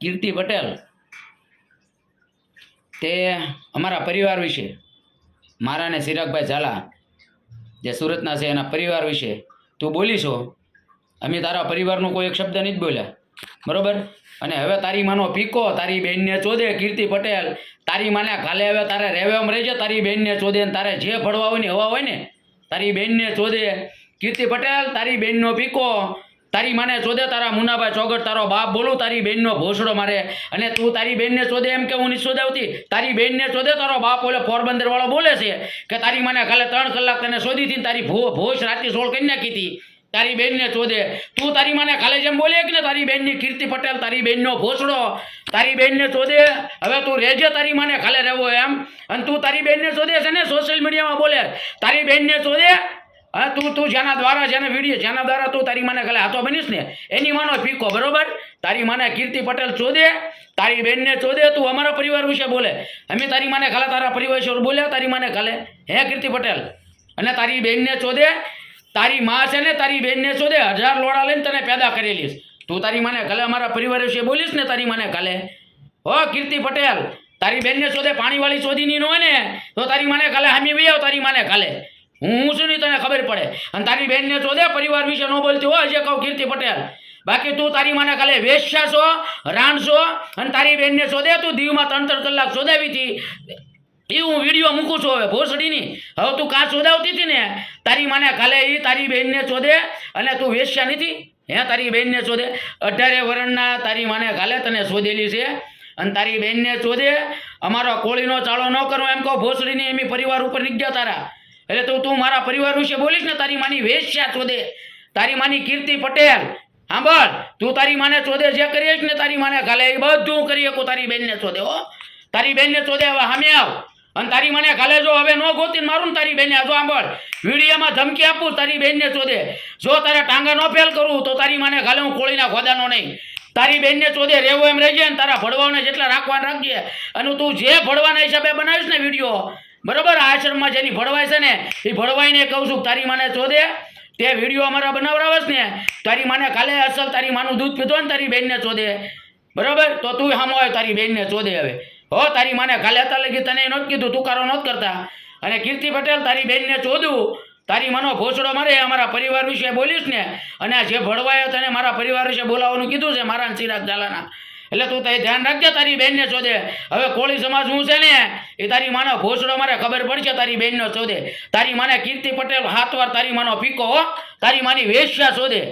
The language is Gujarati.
કીર્તિ પટેલ. તે અમારા પરિવાર વિશે, મારા ને સિરાગભાઈ ઝાલા, જે સુરતના છે એના પરિવાર વિશે તું બોલીશો અમે તારા પરિવારનો કોઈ એક શબ્દ નહીં જ બોલ્યા. બરોબર? અને હવે તારી માનો પીકો તારી બહેનને ચોદે કીર્તિ પટેલ. તારી માને કાલે હવે તારે રહેવામાં રહેજે, તારી બેનને ચોદે ને તારે જે ફળવા હોય ને હવા હોય ને, તારી બહેનને ચોદે કીર્તિ પટેલ, તારી બેનનો પીકો તારી માને ચોદે તારા મુનાભાઈ ચોગટ તારો બાપ બોલું, તારી બેનનો ભોસડો મારે. અને તું તારી બેનને ચોદે એમ કે હું નહીં શોધાવતી. તારી બેનને ચોદે તારો બાપ ઓલે પોરબંદર વાળો બોલે છે કે તારી માને કાલે ત્રણ કલાક તને શોધી હતી તારી ભો ભોશ રાતે સોળ કરી નાખી હતી. તારી બેનને ચોદે તું તારી માને કાલે જેમ બોલે કે ને, તારી બેનની કીર્તિ પટેલ, તારી બેનનો ભોસડો, તારી બેનને ચોદે હવે તું રહેજે તારી માને કાલે રહેવો એમ. અને તું તારી બેનને ચોદે છે ને સોશિયલ મીડિયામાં બોલે. તારી બેનને ચોદે હા, તું તું જેના દ્વારા, જેને વીડિયો જેના દ્વારા તું તારી માને ખાલી હાથો બનીશ ને, એની માનો ફીકો, બરોબર? તારી માને કીર્તિ પટેલ ચોદે તારી બેનને ચોદે તું અમારા પરિવાર વિશે બોલે. અમે તારી માને ખાલે તારા પરિવાર વિશે બોલ્યા, તારી માને ખાલે, હે કીર્તિ પટેલ? અને તારી બેનને ચોદે તારી માં છે ને, તારી બેનને ચોદે હજાર લોડા લઈને તને પેદા કરેલીશ. તું તારી માને ખાલે અમારા પરિવાર વિશે બોલીશ ને, તારી માને ખાલે. હો, કીર્તિ પટેલ, તારી બેનને શોધે, પાણીવાળી ચોદીની ન હોય ને, તો તારી માને ખાલે હામી વહી તારી માને કાલે હું શું નહીં તને ખબર પડે? અને તારી બેનને શોધે પરિવાર વિશે ન બોલતી હોય જે કહું કીર્તિ પટેલ. બાકી તું તારી માને કાલે વેશ્યા છો, રાણ છો, અને તારી બહેનને શોધે, તું દીવમાં ત્રણ ત્રણ કલાક શોધાવી હતી. એ હું વીડિયો મૂકું છું હવે, ભોસડીની. હવે તું કાં શોધાવતી હતી ને? તારી માને કાલે એ તારી બહેનને શોધે, અને તું વેશ્યા નથી? હે, તારી બહેનને શોધે? અઢારે વરણના તારી માને કાલે તને શોધેલી છે. અને તારી બહેનને શોધે, અમારો કોળીનો ચાળો ન કરો એમ કહો, ભોસડીની એમી પરિવાર ઉપર નીકળ્યા તારા. એટલે તું તું મારા પરિવાર વિશે બોલીશ ને, તારી માની વેશ્યા ચોદે. તારી માની કીર્તિ પટેલ. સાંભળ, તું તારી માને ચોદે જે કરીશ ને, તારી માને ગાલે એ બધું કરી શકું તારી બેનને ચોદે, હો. તારી બેનને ચોદે હવે સામે આવ. અને તારી મને ખાલે જો હવે નો ગોતીને મારું તારી બેને જો સાંભળ. વિડીયોમાં ધમકી આપું તારી બેનને શોધે જો તારે ટાંગા નો ફેલ કરું તો તારી માને ખાલે હું કોળીના ખોદાનો નહીં. તારી બેનને ચોદે રહેવો એમ રહેજે ને, તારા ભડવાને જેટલા રાખવાના રાખજે. અને તું જે ભડવાના હિસાબે બનાવીશ ને વીડિયો બરોબર? આશ્રમમાં જેની ભળવાય છે ને, એ ભળવાઈને કહું છું તારી માને શોધે. તે વીડિયો અમારા બનાવડાવે ને, તારી માને કાલે અસલ તારી માનું દૂધ પીધો ને, તારી બેનને શોધે. બરોબર? તો તું સામો આવે તારી બેનને શોધે હવે. હો, તારી માને કાલે હતા લગી તને નહોતું કીધું, તું કારો નહોત કરતા. અને કીર્તિ પટેલ, તારી બેનને શોધું. તારી મનો ભોસડો મારે, અમારા પરિવાર વિશે બોલીશ ને. અને જે ભળવાયો તને મારા પરિવાર વિશે બોલાવવાનું કીધું છે, મારા ચિરાગ ઝાલાના. એટલે તું તારી ધ્યાન રાખજે, તારી બેનને શોધે. હવે કોળી સમાજ હું છે ને, એ તારી માનો ભોસડો મારે ખબર પડશે તારી બેનનો શોધે. તારી માને કીર્તિ પટેલ હાથ વાર તારી માનો પીકો તારી માની વેશ્યા શોધે.